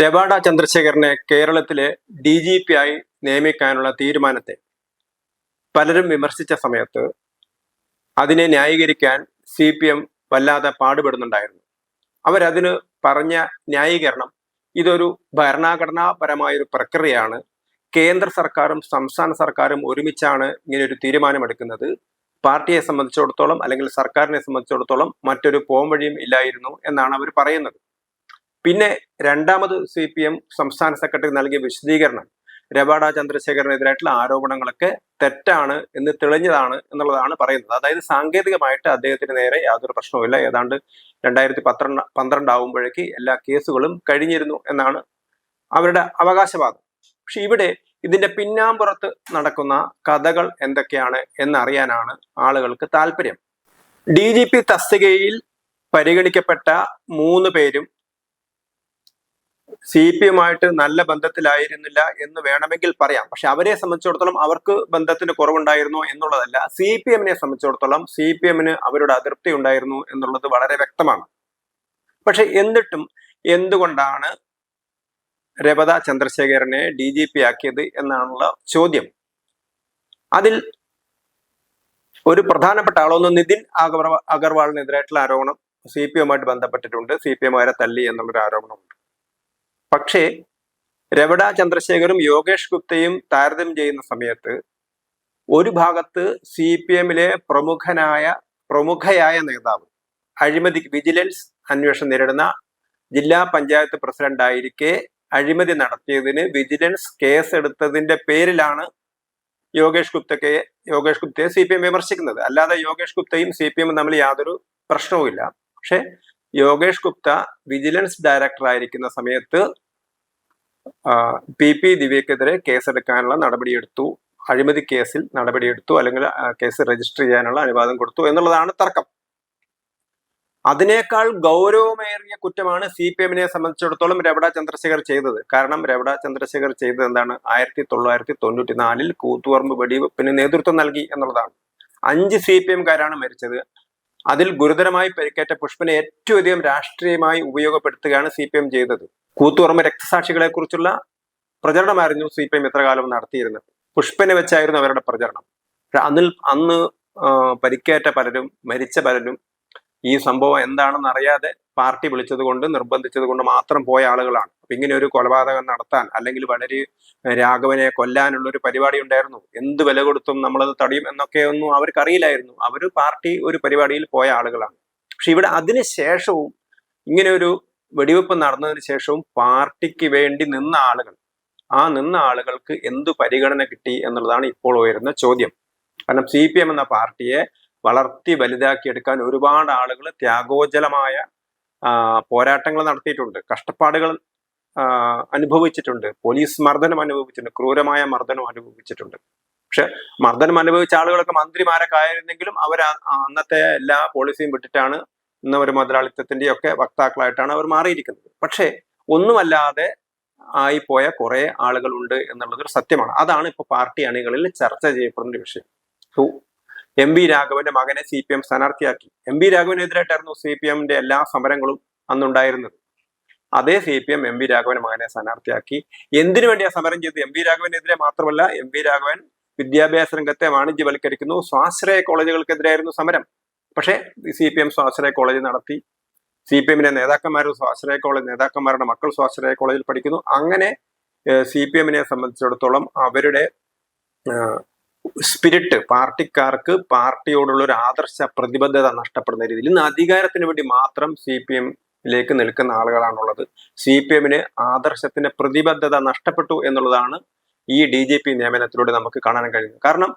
രവാഡ ചന്ദ്രശേഖരനെ കേരളത്തിലെ D G P ആയി നിയമിക്കാനുള്ള തീരുമാനത്തെ പലരും വിമർശിച്ച സമയത്ത് അതിനെ ന്യായീകരിക്കാൻ സി പി എം വല്ലാതെ പാടുപെടുന്നുണ്ടായിരുന്നു. അവരതിന് പറഞ്ഞ ന്യായീകരണം ഇതൊരു ഭരണഘടനാപരമായൊരു പ്രക്രിയയാണ്. കേന്ദ്ര സർക്കാരും സംസ്ഥാന സർക്കാരും ഒരുമിച്ചാണ് ഇങ്ങനെ ഒരു തീരുമാനമെടുക്കുന്നത്. പാർട്ടിയെ സംബന്ധിച്ചിടത്തോളം അല്ലെങ്കിൽ സർക്കാരിനെ സംബന്ധിച്ചിടത്തോളം മറ്റൊരു പോംവഴിയും ഇല്ലായിരുന്നു എന്നാണ് അവർ പറയുന്നത്. പിന്നെ രണ്ടാമത് സി പി എം സംസ്ഥാന സെക്രട്ടറി നൽകിയ വിശദീകരണം. രബാഡ ചന്ദ്രശേഖരനെതിരായിട്ടുള്ള ആരോപണങ്ങളൊക്കെ തെറ്റാണ് എന്ന് തെളിഞ്ഞതാണ് എന്നുള്ളതാണ് പറയുന്നത്. അതായത് സാങ്കേതികമായിട്ട് അദ്ദേഹത്തിന് നേരെ യാതൊരു പ്രശ്നവുമില്ല. ഏതാണ്ട് രണ്ടായിരത്തി പന്ത്രണ്ട് പന്ത്രണ്ട് ആവുമ്പോഴേക്ക് എല്ലാ കേസുകളും കഴിഞ്ഞിരുന്നു എന്നാണ് അവരുടെ അവകാശവാദം. പക്ഷെ ഇവിടെ ഇതിന്റെ പിന്നാമ്പുറത്ത് നടക്കുന്ന കഥകൾ എന്തൊക്കെയാണ് എന്നറിയാനാണ് ആളുകൾക്ക് താല്പര്യം. ഡി ജി പി തസ്തികയിൽ പരിഗണിക്കപ്പെട്ട മൂന്ന് പേരും സി പി എമ്മായിട്ട് നല്ല ബന്ധത്തിലായിരുന്നില്ല എന്ന് വേണമെങ്കിൽ പറയാം. പക്ഷെ അവരെ സംബന്ധിച്ചിടത്തോളം അവർക്ക് ബന്ധത്തിന് കുറവുണ്ടായിരുന്നു എന്നുള്ളതല്ല സി പി എമ്മിനെ സംബന്ധിച്ചിടത്തോളം സി പി എമ്മിന് അവരുടെ അതൃപ്തി ഉണ്ടായിരുന്നു എന്നുള്ളത് വളരെ വ്യക്തമാണ്. പക്ഷെ എന്നിട്ടും എന്തുകൊണ്ടാണ് രവത ചന്ദ്രശേഖരനെ ഡി ജി പി ആക്കിയത് എന്നാണുള്ള ചോദ്യം. അതിൽ ഒരു പ്രധാനപ്പെട്ട ആളൊന്ന് നിതിൻ അഗർവാ അഗർവാളിനെതിരായിട്ടുള്ള ആരോപണം സി പി എമ്മായിട്ട് ബന്ധപ്പെട്ടിട്ടുണ്ട്. സി പി എം അവരെ തല്ലി എന്നുള്ളൊരു ആരോപണമുണ്ട്. പക്ഷേ രവട ചന്ദ്രശേഖരും യോഗേഷ് ഗുപ്തയും താരതമ്യം ചെയ്യുന്ന സമയത്ത് ഒരു ഭാഗത്ത് സി പി എമ്മിലെ പ്രമുഖനായ പ്രമുഖയായ നേതാവ് അഴിമതി വിജിലൻസ് അന്വേഷണം നേരിടുന്ന ജില്ലാ പഞ്ചായത്ത് പ്രസിഡന്റ് ആയിരിക്കെ അഴിമതി നടത്തിയതിന് വിജിലൻസ് കേസ് എടുത്തതിന്റെ പേരിലാണ് യോഗേഷ് ഗുപ്തക്കെ യോഗേഷ് ഗുപ്തയെ സി പി എം വിമർശിക്കുന്നത്. അല്ലാതെ യോഗേഷ് ഗുപ്തയും സി പി എമ്മും തമ്മിൽ യാതൊരു പ്രശ്നവുമില്ല. പക്ഷെ യോഗേഷ് ഗുപ്ത വിജിലൻസ് ഡയറക്ടർ ആയിരിക്കുന്ന സമയത്ത് പി പി ദിവ്യക്കെതിരെ കേസെടുക്കാനുള്ള നടപടിയെടുത്തു. അഴിമതി കേസിൽ നടപടിയെടുത്തു അല്ലെങ്കിൽ കേസ് രജിസ്റ്റർ ചെയ്യാനുള്ള അനുവാദം കൊടുത്തു എന്നുള്ളതാണ് തർക്കം. അതിനേക്കാൾ ഗൗരവമേറിയ കുറ്റമാണ് സി പി എമ്മിനെ സംബന്ധിച്ചിടത്തോളം രവട ചന്ദ്രശേഖർ ചെയ്തത്. കാരണം രവട ചന്ദ്രശേഖർ ചെയ്തത് എന്താണ്? ആയിരത്തി തൊള്ളായിരത്തി തൊണ്ണൂറ്റി നാലിൽ കൂത്തുപറമ്പ് വെടിവെപ്പിന് നേതൃത്വം നൽകി എന്നുള്ളതാണ്. അഞ്ച് സി പി എംകാരാണ് മരിച്ചത്. അതിൽ ഗുരുതരമായി പരിക്കേറ്റ പുഷ്പനെ ഏറ്റവും അധികം രാഷ്ട്രീയമായി ഉപയോഗപ്പെടുത്തുകയാണ് സി പി എം ചെയ്തത്. കൂത്തുപറമ്പ് രക്തസാക്ഷികളെ കുറിച്ചുള്ള പ്രചരണമായിരുന്നു സി പി എം ഇത്ര കാലം നടത്തിയിരുന്നത്. പുഷ്പനെ വെച്ചായിരുന്നു അവരുടെ പ്രചരണം. അന്നിൽ അന്ന് പരിക്കേറ്റ പലരും മരിച്ച പലരും ഈ സംഭവം എന്താണെന്ന് അറിയാതെ പാർട്ടി വിളിച്ചത് കൊണ്ട് നിർബന്ധിച്ചത് കൊണ്ട് മാത്രം പോയ ആളുകളാണ്. അപ്പൊ ഇങ്ങനെ ഒരു കൊലപാതകം നടത്താൻ അല്ലെങ്കിൽ വളരെ രാഘവനെ കൊല്ലാനുള്ള ഒരു പരിപാടി ഉണ്ടായിരുന്നു. എന്ത് വില കൊടുത്തും നമ്മളത് തടയും എന്നൊക്കെ ഒന്നും അവർക്ക് അറിയില്ലായിരുന്നു അവർ പാർട്ടി ഒരു പരിപാടിയിൽ പോയ ആളുകളാണ്. പക്ഷെ ഇവിടെ അതിന് ശേഷവും ഇങ്ങനെ ഒരു വെടിവെപ്പ് നടന്നതിന് ശേഷവും പാർട്ടിക്ക് വേണ്ടി നിന്ന ആളുകൾ ആ നിന്ന ആളുകൾക്ക് എന്ത് പരിഗണന കിട്ടി എന്നുള്ളതാണ് ഇപ്പോൾ ഉയരുന്ന ചോദ്യം. കാരണം സി പി എം എന്ന പാർട്ടിയെ വളർത്തി വലുതാക്കിയെടുക്കാൻ ഒരുപാട് ആളുകൾ ത്യാഗോജലമായ പോരാട്ടങ്ങൾ നടത്തിയിട്ടുണ്ട്. കഷ്ടപ്പാടുകൾ അനുഭവിച്ചിട്ടുണ്ട്. പോലീസ് മർദ്ദനം അനുഭവിച്ചിട്ടുണ്ട്. ക്രൂരമായ മർദ്ദനം അനുഭവിച്ചിട്ടുണ്ട്. പക്ഷെ മർദ്ദനം അനുഭവിച്ച ആളുകളൊക്കെ മന്ത്രിമാരൊക്കെ ആയിരുന്നെങ്കിലും അവർ അന്നത്തെ എല്ലാ പോളിസിയും വിട്ടിട്ടാണ് ഇന്ന് ഒരു മുതലാളിത്തത്തിന്റെ ഒക്കെ വക്താക്കളായിട്ടാണ് അവർ മാറിയിരിക്കുന്നത്. പക്ഷേ ഒന്നുമല്ലാതെ ആയിപ്പോയ കുറെ ആളുകളുണ്ട് എന്നുള്ളതൊരു സത്യമാണ്. അതാണ് ഇപ്പൊ പാർട്ടി അണികളിൽ ചർച്ച ചെയ്യപ്പെടുന്ന ഒരു വിഷയം. എം വി രാഘവന്റെ മകനെ സി പി എം സ്ഥാനാർത്ഥിയാക്കി. എം വി രാഘവനെതിരായിട്ടായിരുന്നു സി പി എമ്മിന്റെ എല്ലാ സമരങ്ങളും അന്നുണ്ടായിരുന്നത്. അതേ C P M M V രാഘവന്റെ മകനെ സ്ഥാനാർത്ഥിയാക്കി. എന്തിനു വേണ്ടിയാ സമരം ചെയ്തത്? എം വി രാഘവനെതിരെ മാത്രമല്ല എം വി രാഘവൻ വിദ്യാഭ്യാസ രംഗത്തെ വാണിജ്യവൽക്കരിക്കുന്നു. സ്വാശ്രയ കോളേജുകൾക്കെതിരായിരുന്നു സമരം. പക്ഷേ സി പി എം സ്വാശ്രയ കോളേജ് നടത്തി. സി പി എമ്മിന്റെ നേതാക്കന്മാരും സ്വാശ്രയ കോളേജ് നേതാക്കന്മാരുടെ മക്കൾ സ്വാശ്രയ കോളേജിൽ പഠിക്കുന്നു. അങ്ങനെ സി പി എമ്മിനെ സംബന്ധിച്ചിടത്തോളം അവരുടെ സ്പിരിറ്റ് പാർട്ടിക്കാർക്ക് പാർട്ടിയോടുള്ള ഒരു ആദർശ പ്രതിബദ്ധത നഷ്ടപ്പെടുന്ന രീതിയിൽ ഇന്ന് അധികാരത്തിന് വേണ്ടി മാത്രം സി പി എമ്മിലേക്ക് നിൽക്കുന്ന ആളുകളാണുള്ളത്. സി പി എമ്മിന് ആദർശത്തിന്റെ പ്രതിബദ്ധത നഷ്ടപ്പെട്ടു എന്നുള്ളതാണ് ഈ ഡി ജി പി നിയമനത്തിലൂടെ നമുക്ക് കാണാൻ കഴിയുന്നത്. കാരണം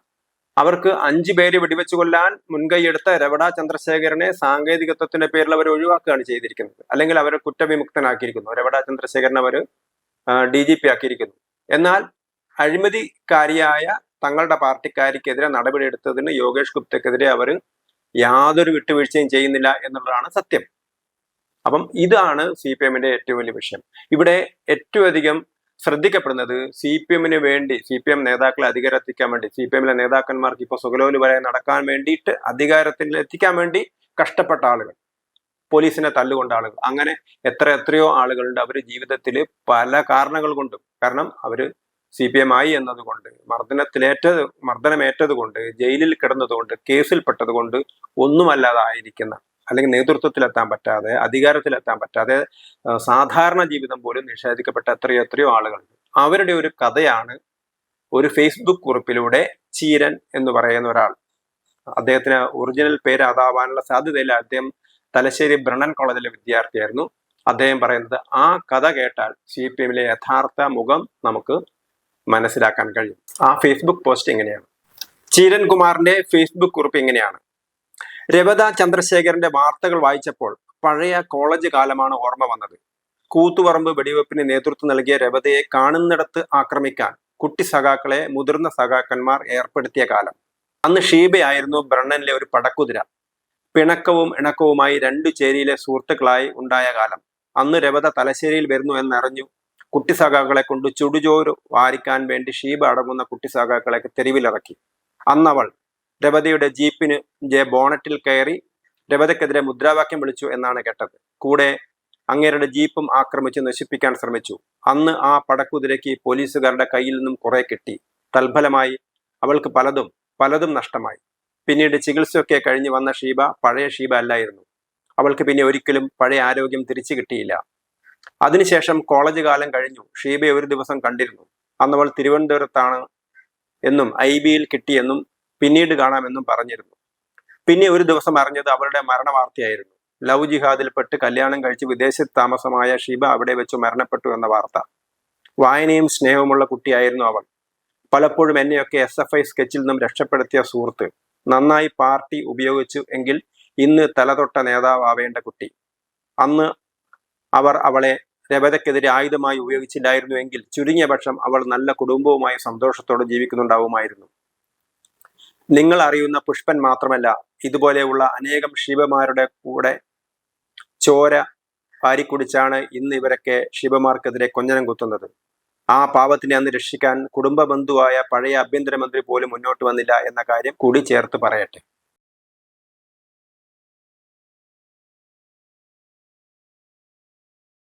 അവർക്ക് അഞ്ചു പേര് വെടിവെച്ചു കൊല്ലാൻ മുൻകൈയെടുത്ത രവട ചന്ദ്രശേഖരനെ സാങ്കേതികത്വത്തിന്റെ പേരിൽ അവർ ഒഴിവാക്കുകയാണ് ചെയ്തിരിക്കുന്നത്. അല്ലെങ്കിൽ അവരെ കുറ്റവിമുക്തനാക്കിയിരിക്കുന്നു. രവട ചന്ദ്രശേഖരൻ അവർ ഡി ജി പി ആക്കിയിരിക്കുന്നു. എന്നാൽ അഴിമതിക്കാരിയായ തങ്ങളുടെ പാർട്ടിക്കാരിക്കെതിരെ നടപടിയെടുത്തതിന് യോഗേഷ് ഗുപ്തക്കെതിരെ അവർ യാതൊരു വിട്ടുവീഴ്ചയും ചെയ്യുന്നില്ല എന്നുള്ളതാണ് സത്യം. അപ്പം ഇതാണ് സി പി എമ്മിന്റെ ഏറ്റവും വലിയ വിഷയം. ഇവിടെ ഏറ്റവും അധികം ശ്രദ്ധിക്കപ്പെടുന്നത് സി പി എമ്മിന് വേണ്ടി സി പി എം നേതാക്കളെ അധികാരത്തിക്കാൻ വേണ്ടി സി പി എമ്മിലെ നേതാക്കന്മാർക്ക് ഇപ്പോൾ സുഖലോലി വരെ നടക്കാൻ വേണ്ടിയിട്ട് അധികാരത്തിൽ എത്തിക്കാൻ വേണ്ടി കഷ്ടപ്പെട്ട ആളുകൾ. പോലീസിനെ തല്ലുകൊണ്ട ആളുകൾ. അങ്ങനെ എത്ര എത്രയോ ആളുകളുണ്ട് അവർ ജീവിതത്തിൽ പല കാരണങ്ങൾ കൊണ്ടും. കാരണം അവർ സി പി എം ആയി എന്നതുകൊണ്ട് മർദ്ദനത്തിലേറ്റത് മർദ്ദനമേറ്റത് കൊണ്ട് ജയിലിൽ കിടന്നതുകൊണ്ട് കേസിൽപ്പെട്ടതുകൊണ്ട് ഒന്നുമല്ലാതായിരിക്കുന്ന അല്ലെങ്കിൽ നേതൃത്വത്തിലെത്താൻ പറ്റാതെ അധികാരത്തിലെത്താൻ പറ്റാതെ സാധാരണ ജീവിതം പോലും നിഷേധിക്കപ്പെട്ട എത്രയോ എത്രയോ ആളുകളുണ്ട്. അവരുടെ ഒരു കഥയാണ് ഒരു ഫേസ്ബുക്ക് കുറിപ്പിലൂടെ ചീരൻ എന്ന് പറയുന്ന ഒരാൾ. അദ്ദേഹത്തിന് ഒറിജിനൽ പേര് അതാവാനുള്ള സാധ്യതയില്ല. അദ്ദേഹം തലശ്ശേരി ബ്രണൻ കോളേജിലെ വിദ്യാർത്ഥിയായിരുന്നു. അദ്ദേഹം പറയുന്നത് ആ കഥ കേട്ടാൽ സി പി എമ്മിലെ യഥാർത്ഥ മുഖം നമുക്ക് മനസ്സിലാക്കാൻ കഴിയും. ആ ഫേസ്ബുക്ക് പോസ്റ്റ് എങ്ങനെയാണ് ചീരൻ കുമാറിന്റെ ഫേസ്ബുക്ക് കുറിപ്പ് എങ്ങനെയാണ് രവത ചന്ദ്രശേഖരന്റെ വാർത്തകൾ വായിച്ചപ്പോൾ പഴയ കോളേജ് കാലമാണ് ഓർമ്മ വന്നത്. കൂത്തുപറമ്പ് വെടിവെപ്പിന് നേതൃത്വം നൽകിയ രവതയെ കാണുന്നിടത്ത് ആക്രമിക്കാൻ കുട്ടി സഖാക്കളെ മുതിർന്ന സഖാക്കന്മാർ ഏർപ്പെടുത്തിയ കാലം. അന്ന് ഷീബയായിരുന്നു ബ്രണ്ണനിലെ ഒരു പടക്കുതിര. പിണക്കവും ഇണക്കവുമായി രണ്ടു ചേരിയിലെ സുഹൃത്തുക്കളായി ഉണ്ടായ കാലം. അന്ന് രവത തലശ്ശേരിയിൽ വരുന്നു എന്നറിഞ്ഞു കുട്ടി സഖാക്കളെ കൊണ്ട് ചുടുചോര് വാരിക്കാൻ വേണ്ടി ഷീബ അടങ്ങുന്ന കുട്ടി സഖാക്കളെ തെരുവിലിറക്കി. അന്നവൾ രവതിയുടെ ജീപ്പിന് ജെ ബോണറ്റിൽ കയറി രവതയ്ക്കെതിരെ മുദ്രാവാക്യം വിളിച്ചു എന്നാണ് കേട്ടത്. കൂടെ അങ്ങേരുടെ ജീപ്പും ആക്രമിച്ച് നശിപ്പിക്കാൻ ശ്രമിച്ചു. അന്ന് ആ പടക്കുതിരയ്ക്ക് പോലീസുകാരുടെ കയ്യിൽ നിന്നും കുറെ കിട്ടി. തൽഫലമായി അവൾക്ക് പലതും പലതും നഷ്ടമായി. പിന്നീട് ചികിത്സയൊക്കെ കഴിഞ്ഞ് വന്ന ഷീബ പഴയ ഷീബ അല്ലായിരുന്നു. അവൾക്ക് പിന്നെ ഒരിക്കലും പഴയ ആരോഗ്യം തിരിച്ചു കിട്ടിയില്ല. അതിനുശേഷം കോളേജ് കാലം കഴിഞ്ഞു. ഷീബയെ ഒരു ദിവസം കണ്ടിരുന്നു. അന്നവൾ തിരുവനന്തപുരത്താണ് എന്നും ഐ ബിയിൽ കിട്ടിയെന്നും പിന്നീട് കാണാമെന്നും പറഞ്ഞിരുന്നു. പിന്നെ ഒരു ദിവസം അറിഞ്ഞത് അവളുടെ മരണവാർത്തയായിരുന്നു. ലവ് ജിഹാദിൽ പെട്ട് കല്യാണം കഴിച്ച് വിദേശത്ത് താമസമായ ഷീബ അവിടെ വെച്ച് മരണപ്പെട്ടു എന്ന വാർത്ത. വായനയും സ്നേഹവുമുള്ള കുട്ടിയായിരുന്നു അവൾ. പലപ്പോഴും എന്നെയൊക്കെ എസ് എഫ് ഐ സ്കെച്ചിൽ നിന്നും രക്ഷപ്പെടുത്തിയ സുഹൃത്ത്. നന്നായി പാർട്ടി ഉപയോഗിച്ചു എങ്കിൽ ഇന്ന് തലതൊട്ട നേതാവാവേണ്ട കുട്ടി. അന്ന് അവർ അവളെ രവതയ്ക്കെതിരെ ആയുധമായി ഉപയോഗിച്ചില്ലായിരുന്നു എങ്കിൽ ചുരുങ്ങിയ പക്ഷം അവൾ നല്ല കുടുംബവുമായി സന്തോഷത്തോടെ ജീവിക്കുന്നുണ്ടാവുമായിരുന്നു. നിങ്ങൾ അറിയുന്ന പുഷ്പൻ മാത്രമല്ല ഇതുപോലെയുള്ള അനേകം ശിവമാരുടെ കൂടെ ചോര പാരിക്കുടിച്ചാണ് ഇന്ന് ഇവരൊക്കെ ശിവമാർക്കെതിരെ കൊഞ്ഞനം കുത്തുന്നത്. ആ പാവത്തിനെ അന്ന് രക്ഷിക്കാൻ കുടുംബ ബന്ധുവായ പഴയ ആഭ്യന്തരമന്ത്രി പോലും മുന്നോട്ട് വന്നില്ല എന്ന കാര്യം കൂടി ചേർത്ത് പറയട്ടെ.